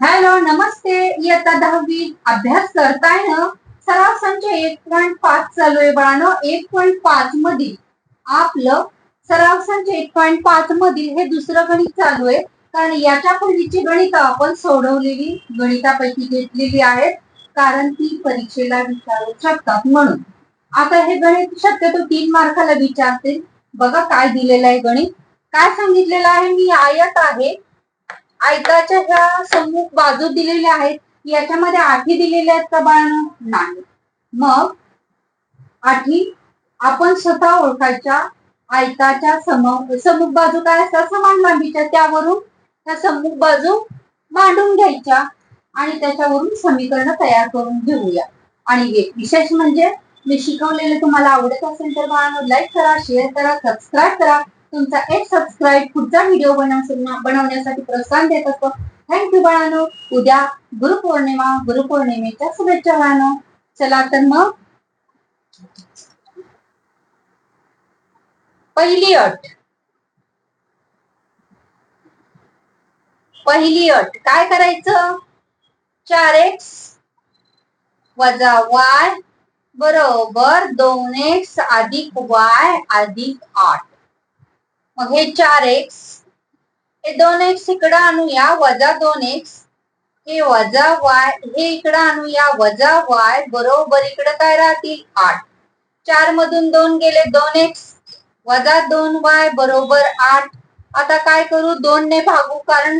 Hello नमस्ते. इयत्ता दहावी. अभ्यास करताय ना? सराव संच एक पॉईंट पाच चालू आहे बाळानो. एक पॉईंट पाच मधील. आपलं सराव संच एक पॉईंट पाच मधील हे दुसरं गणित चालू आहे. कारण याच्या पूर्वीची गणित आपण सोडवलेली गणितापैकी घेतलेली आहेत. कारण ती परीक्षेला विचारू शकतात म्हणून. आता हे गणित शक्यतो तीन मार्काला विचारतील. बघा काय दिलेलं आहे गणित. काय सांगितलेलं आहे? मी आयत आहे. आयताच्या ह्या समूह बाजू दिलेल्या आहेत याच्यामध्ये आठी दिलेल्या आहेत का बाळांनो? नाही. मग आठी आपण स्वतः ओळखायच्या आयताच्या सम सम्मुख बाजू काय असतात? समान लांबीच्या. त्यावरून त्या समूह बाजू मांडून घ्यायच्या आणि त्याच्यावरून समीकरण तयार करून घेऊया. आणि एक विशेष म्हणजे मी शिकवलेले तुम्हाला आवडत असेल तर बाळांनो लाईक करा शेअर करा सबस्क्राईब करा. तुमचा एक सबस्क्राईब पुढचा व्हिडिओ बनवण्यासाठी प्रोत्साहन देत असतो. थँक्यू बाळानो. उद्या गुरुपौर्णिमा गुरुपौर्णिमेच्या शुभेच्छा बाळानो. चला तर मग पहिली अट. पहिली अट. काय करायचं? चार एक्स वजा वाय बरोबर दोन एक्स अधिक वाय अधिक आठ. मग हे चार एक्स हे दोन एक्स इकडं आणूया वजा दोन एक्स हे वजा वाय हे इकडं आणूया वजा वाय बरोबर इकडं काय राहतील? आठ. चार मधून दोन गेले दोन एक्स वजा दोन वाय बरोबर आठ. आता काय करू? दोन ने भागू कारण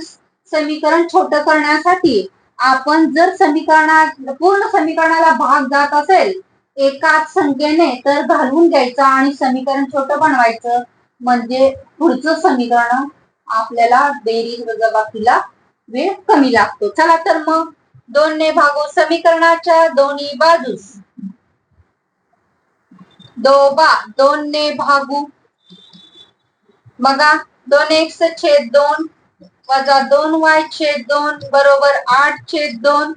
समीकरण छोट करण्यासाठी आपण जर समीकरणात पूर्ण समीकरणाला भाग जात असेल एकाच संख्येने तर घालून घ्यायचं आणि समीकरण छोट बनवायचं. म्हणजे पुढचं समीकरण आपल्याला बेरीज वजाबाकीला वेळ कमी लागतो. चला तर मग दोन ने भागू समीकरणाच्या दोन्ही बाजूस. दोबा दोन ने भागू. बघा दोन एक्स छेद दोन वजा दोन वाय छेद दोन बरोबर आठ छेद दोन.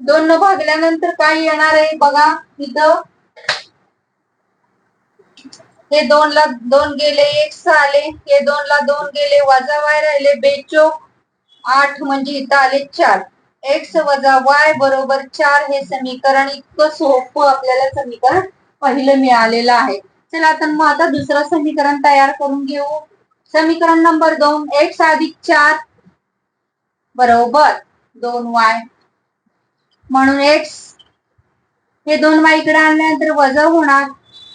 दोन न भागल्यानंतर काय येणार आहे? बघा इथं हे दोन ला दोन गेले एक आले हे दोन ला दोन गेले वजा वाय राहिले बेचोक. आठ म्हणजे इथं आले चार. एक्स वजा वाय बरोबर चार हे समीकरण इतकं सोपं आपल्याला समीकरण पहिलं मिळालेलं आहे. चला तर मग आता दुसरं समीकरण तयार करून घेऊ. समीकरण नंबर दोन एक्स अधिक चार. बरोबर दोन वाय म्हणून एक्स हे दोन वाय इकडे आणल्यानंतर वजा होणार.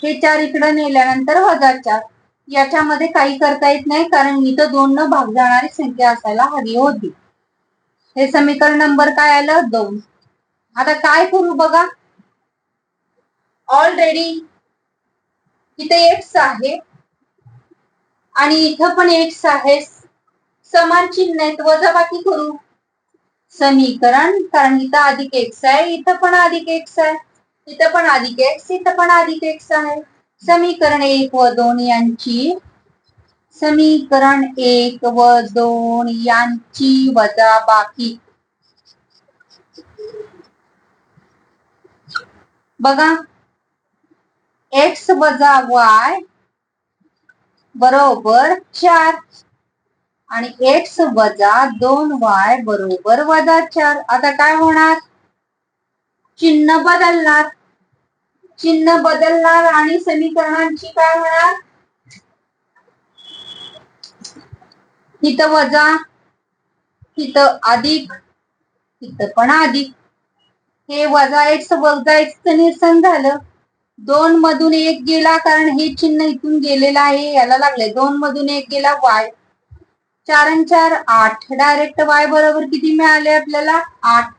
हे चार इकडे नेल्यानंतर वजा चार. याच्यामध्ये काही करता येत नाही कारण इथं दोन न भाग जाणारी संख्या असायला हवी होती. हे समीकरण नंबर काय आलं? दोन. आता काय करू बघा? ऑलरेडी इथे एक्स आहे. आणि इथं पण एक्स आहे. समान चिन्ह आहेत. वजाबाकी करू. समीकरण कारण इथं अधिक एक्स आहे. इथं पण अधिक एक्स आहे. तिथं पण अधिक एक्स तिथं पण अधिक एक्स आहे समीकरण एक व दोन यांची समीकरण एक व दोन यांची वजा बाकी. बघा. एक्स वजा वाय बरोबर चार. आणि एक्स वजा दोन वाय बरोबर वजा चार. आता काय होणार? चिन्ह बदलणार. चिन्ह बदलणार आणि समीकरणांची काय होणार? इथं वजा इथं अधिक इथं पण अधिक. हे वजा एक्स वजा एक्स निरसन झालं. दोन मधून एक गेला कारण हे चिन्ह इथून गेलेलं आहे याला लागले दोन मधून एक गेला वाय. चार आणि चार आठ. डायरेक्ट वाय बरोबर किती मिळाले आपल्याला? आठ.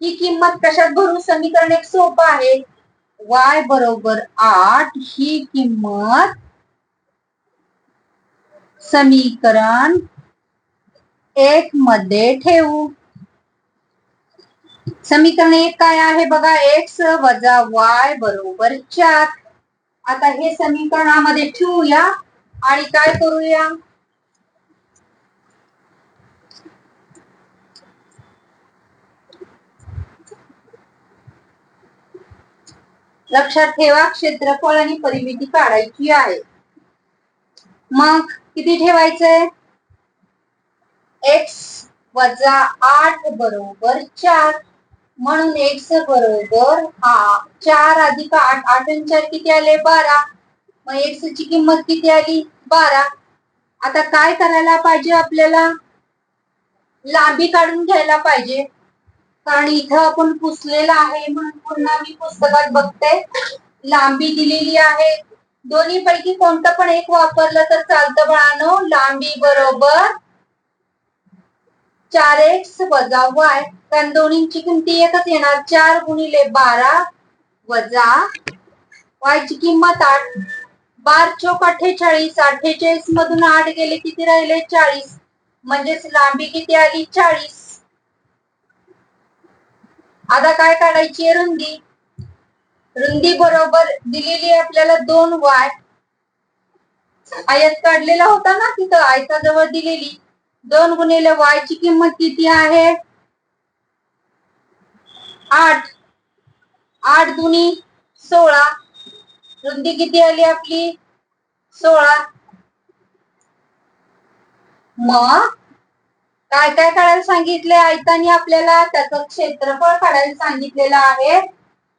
ही किंमत कशात भरून समीकरण एक सोपं आहे? वाय बरोबर आठ ही किंमत समीकरण एक मध्ये ठेवू. समीकरण एक काय आहे बघा? एक्स वजा वाय बरोबर चार. आता हे समीकरणामध्ये ठेवूया आणि काय करूया? लक्षात ठेवा क्षेत्रफळ आणि परिमिती काढायची आहे. मग किती ठेवायचंय? एक्स वजा आठ बरोबर चार. म्हणून एक्स बरोबर हा चार अधिक आठ आठ आणि चार किती आले? बारा. मग एक्स ची किंमत किती आली? बारा. आता काय करायला पाहिजे आपल्याला? लांबी काढून घ्यायला पाहिजे. कारण इथं आपण पुसलेलं आहे म्हणून पुन्हा मी पुस्तकात बघते. लांबी दिलेली आहे. दोन्ही पैकी कोणतं पण एक वापरलं तर चालतं बाळानो. लांबी बरोबर चार एक्स वजा वाय. कारण दोन्हीची किंमती एकच येणार. चार गुणिले बारा वजा वायची किंमत आठ. बार चोक अठ्ठेचाळीस. अठ्ठेचाळीस मधून आठ गेले. किती राहिले? चाळीस. म्हणजेच लांबी किती आली? चाळीस. आता काय काढायची आहे रुंदी? रुंदी बरोबर दिलेली आपल्याला दोन वाय आयत काढलेला होता ना तिथं आयताजवळ दिलेली. दोन गुणिले वाय ची किंमत किती आहे? आठ. आठ दुनी सोळा. रुंदी किती आली आपली? सोळा. मग? काय काय काढायला सांगितले आयतानी आपल्याला? त्याचं क्षेत्रफळ काढायला सांगितलेलं आहे.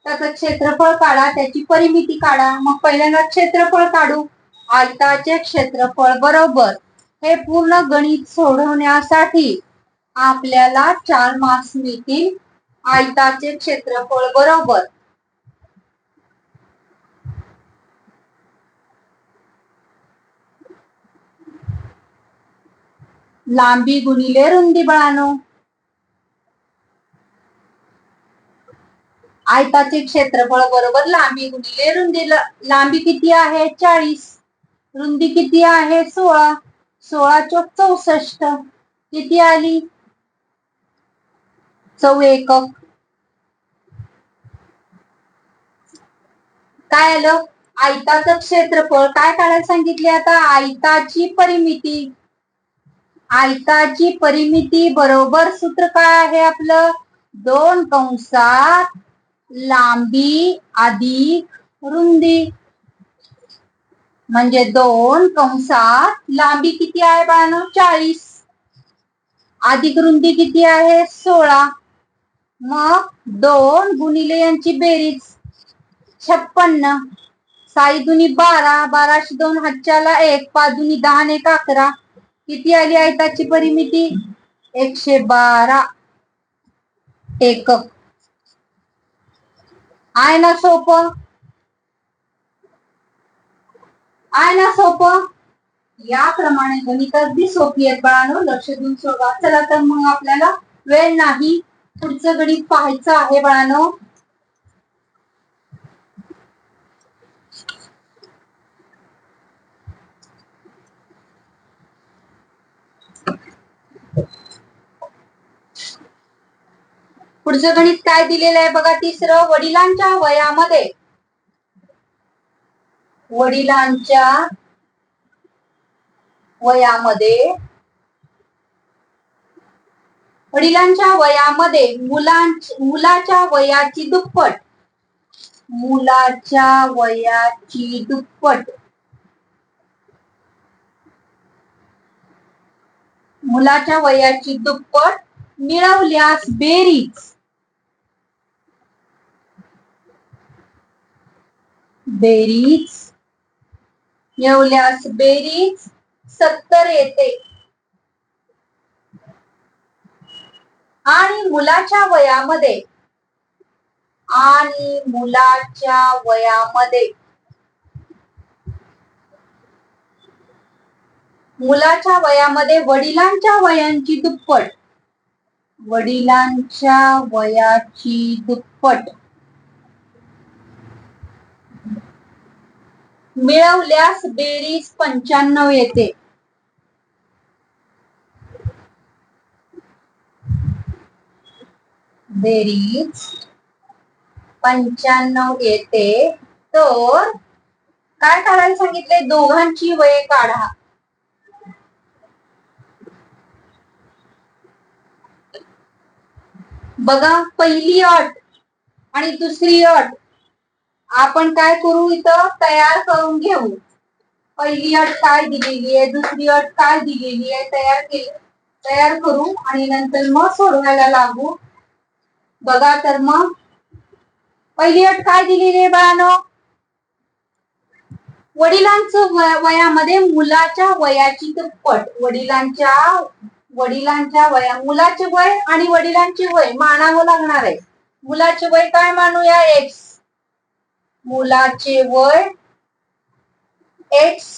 त्याचं क्षेत्रफळ काढा त्याची परिमिती काढा. मग पहिल्यांदा क्षेत्रफळ काढू. आयताचे क्षेत्रफळ बरोबर. हे पूर्ण गणित सोडवण्यासाठी आपल्याला चार मार्क्स मिळतील. आयताचे क्षेत्रफळ बरोबर. लांबी गुणिले रुंदी बळानो. आयताचे क्षेत्रफळ बरोबर लांबी गुणिले रुंदी लांबी किती आहे? चाळीस. रुंदी किती आहे? सोळा. सोळा चोक चौसष्ट. किती आली? चौ एकक काय आलं? आयताचं क्षेत्रफळ. काय काढायला सांगितले आता? आयताची परिमिती. आयताची परिमिती बरोबर सूत्र काय आहे आपलं? दोन कंसात लांबी अधिक रुंदी. म्हणजे दोन कंसात लांबी किती आहे बाण चाळीस. अधिक रुंदी किती आहे? सोळा. मग दोन गुणिले यांची बेरीज छप्पन्न. साई दुनी बारा बाराशे दोन हातच्याला एक पाच दुनी दहा एक अकरा. किती आली आयताची परिमिती? एकशे बारा. एकक. आहे ना सोप? आहे ना सोप? याप्रमाणे गणित अगदी सोपी आहेत बाळांनो लक्ष देऊन सोडवा चला तर मग आपल्याला वेळ नाही. पुढचं गणित पाहायचं आहे बाळांनो. पुढचं गणित काय दिलेलं आहे बघा तिसरं वडिलांच्या वयामध्ये. वडिलांच्या वयामध्ये. वडिलांच्या वयामध्ये मुलां मुलाच्या वयाची दुप्पट. मुलाच्या वयाची दुप्पट. मुलाच्या वयाची दुप्पट मिळवल्यास बेरीज. बेरीज. येवल्यास बेरीज सत्तर येते. आणि मुलाच्या वयामध्ये. आणि मुलाच्या वयामध्ये. मुलाच्या वयामध्ये वडिलांच्या वयांची दुप्पट. वडिलांच्या वयाची दुप्पट. मिळवल्यास बेरीज पंच्याण्णव येते. बेरीज पंच्याण्णव येते. तर काय काढायला सांगितले? दोघांची वय काढा. बघा पहिली अट आणि दुसरी अट. आपण काय करू इथं? तयार करून घेऊ. पहिली अट काय दिलेली आहे? दुसरी अट काय दिलेली आहे? तयार केली तयार करू आणि नंतर मग सोडवायला लागू. बघा तर मग. पहिली अट काय दिलेली आहे बाळानो? वडिलांचं वयामध्ये मुलाच्या वयाची दुप्पट वडिलांच्या वडिलांच्या वया मुलाचे वय आणि वडिलांचे वय मानावं लागणार आहे. मुलाचे वय काय मानूया? एक्स मुलाचे वय एक्स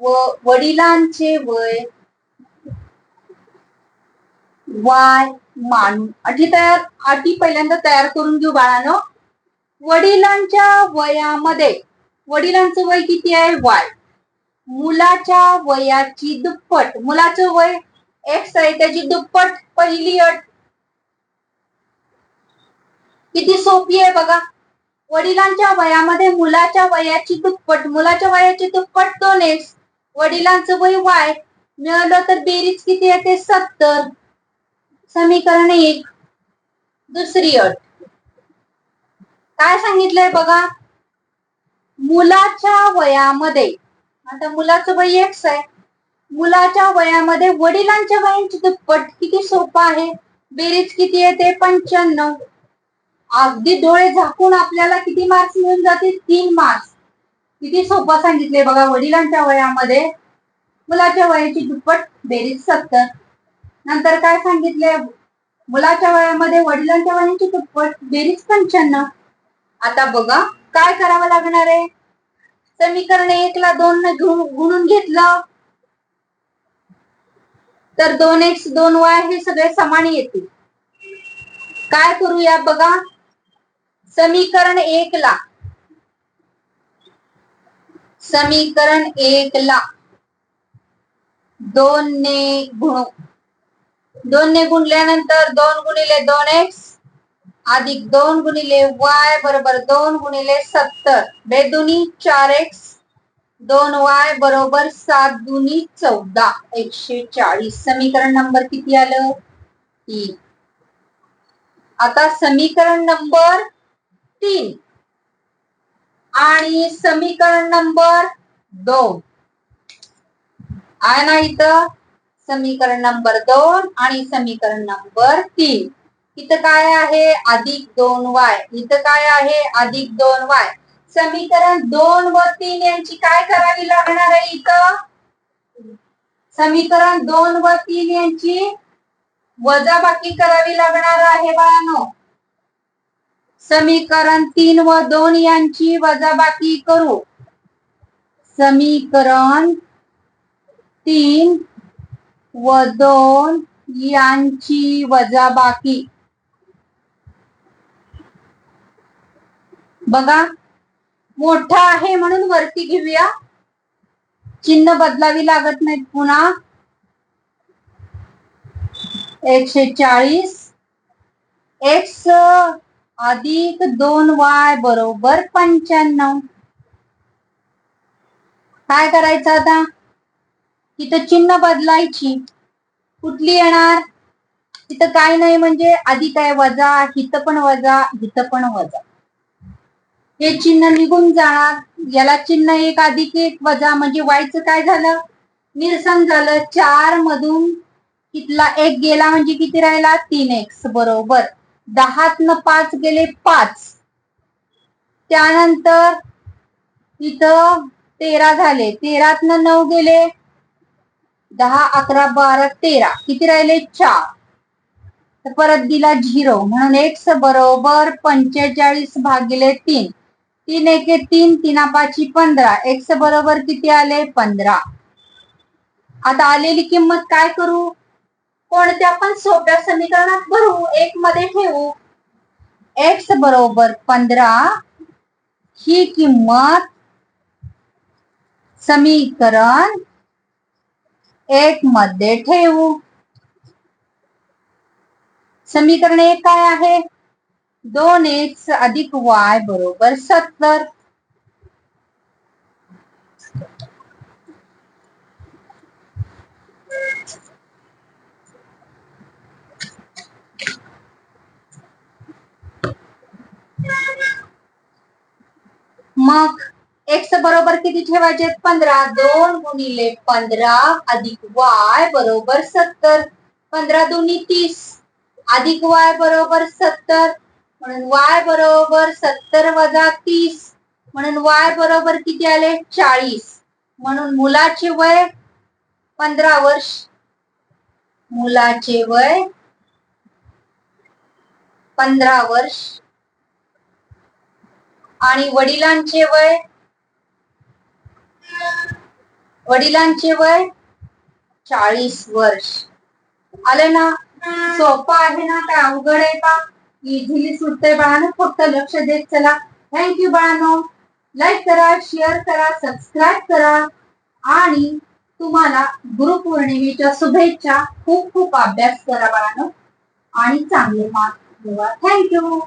व वडिलांचे वय वाय मानू. अटी तयार अटी पहिल्यांदा तयार करून घेऊ बाळानं. वडिलांच्या वयामध्ये वडिलांचं वय किती आहे? वाय मुलाच्या वयाची दुप्पट. मुलाचं वय एक्स आहे त्याची दुप्पट पहिली अट. किती सोपी आहे बघा. वडिलांच्या वयामध्ये मुलाच्या वयाची दुप्पट मुलाच्या वयाची दुप्पट दोन एक्स वडिलांचं वय वाय मिळालं तर बेरीज किती येते? सत्तर. समीकरण एक. दुसरी अट. काय सांगितलंय बघा? मुलाच्या वयामध्ये आता मुलाचं वय एक्स आहे. मुलाच्या वयामध्ये वडिलांच्या वयांची दुप्पट किती सोपं आहे? बेरीज किती येते? पंच्याण्णव. अगदी डोळे झाकून आपल्याला किती मार्क्स मिळून जातील? तीन मार्क्स किती सोपं सांगितले बघा वडिलांच्या वयामध्ये. मुलाच्या वयाची दुप्पट बेरीज सत्तर. नंतर काय सांगितले मुलाच्या वयामध्ये वडिलांच्या वयाची दुप्पट बेरीज पंच्याण्णव. आता बघा काय करावं लागणार आहे? समीकरण एकला दोन न गुणून घेतलं. तर दोन एक्स दोन वाय हे सगळे समान येतील. काय करूया बघा? समीकरण एक ला. समीकरण एक ला. दोन ने गुणू. दोन ने गुणल्यानंतर दोन गुणिले दोन एक्स अधिक दोन गुणिले वाय बरोबर दोन गुणिले सत्तर. बेदुनी चार एक्स दोन वाय बरोबर सात दुनी चौदा. एकशे चाळीस. समीकरण नंबर किती आलं? तीन. आता समीकरण नंबर तीन. आणि समीकरण नंबर दोन. आहे ना इथं? समीकरण नंबर दोन आणि समीकरण नंबर तीन. इथं काय आहे? अधिक दोन वाय. इथं काय आहे? अधिक दोन वाय. समीकरण दोन व तीन यांची काय करावी लागणार आहे इथं? समीकरण दोन व तीन यांची वजाबाकी करावी लागणार आहे बाळानो. समीकरण तीन व दोन यांची वजाबाकी करू. समीकरण तीन व दोन यांची वजाबाकी. बघा मोठा आहे म्हणून वरती घेऊया. चिन्ह बदलावी लागत नाहीत पुन्हा. एकशे चाळीस. एक्स अधिक दोन वाय बरोबर पंच्याण्णव. काय करायचं आता? तिथं चिन्ह बदलायची. कुठली येणार? तिथं काय नाही म्हणजे अधिक आहे वजा हिथं पण वजा हिथं पण वजा. हे चिन्ह निघून जाणार. याला चिन्ह एक अधिक एक वजा म्हणजे वायचं काय झालं? निरसन झालं. चार मधून तिथला एक गेला म्हणजे किती राहिला? तीन एक्स बरोबर. दहातनं पाच गेले पाच. त्यानंतर इथं तेरा झाले. तेरातनं नऊ गेले. दहा अकरा बारा तेरा. किती राहिले? चार. तर परत दिला झिरो. म्हणून एक्स बरोबर पंचेचाळीस भागिले तीन. तीन एके तीन तीना पाची पंधरा एक्स बरोबर किती आले? पंधरा. आता आलेली किंमत काय करू? कोणत्या पण सोप्या समीकरणात भरू एक मध्ये ठेवू. एक्स बरोबर पंधरा ही किंमत समीकरण एक मध्ये ठेवू. समीकरण एक काय आहे? दोन एक्स अधिक वाय बरोबर सत्तर. मग एक्स बरोबर किती ठेवायचे? पंधरा. दोन गुणिले पंधरा अधिक वाय बरोबर सत्तर. पंधरा दोन्ही तीस. अधिक वाय बरोबर सत्तर. म्हणून वाय बरोबर सत्तर वजा तीस. म्हणून वाय बरोबर किती आले? चाळीस. म्हणून मुलाचे वय पंधरा वर्ष. मुलाचे वय पंधरा वर्ष. आणि वडिलांचे वय? वडिलांचे वय चाळीस वर्ष. आले ना? सोपं आहे ना? काय अवघड आहे का? इझिली सुटतंय बाळानं. फक्त लक्ष देत चला. थँक्यू बाळानो. लाईक करा शेअर करा सबस्क्राईब करा. आणि तुम्हाला गुरुपौर्णिमेच्या शुभेच्छा. खूप खूप अभ्यास करा बाळानो. आणि चांगले मार्क मिळवा थँक्यू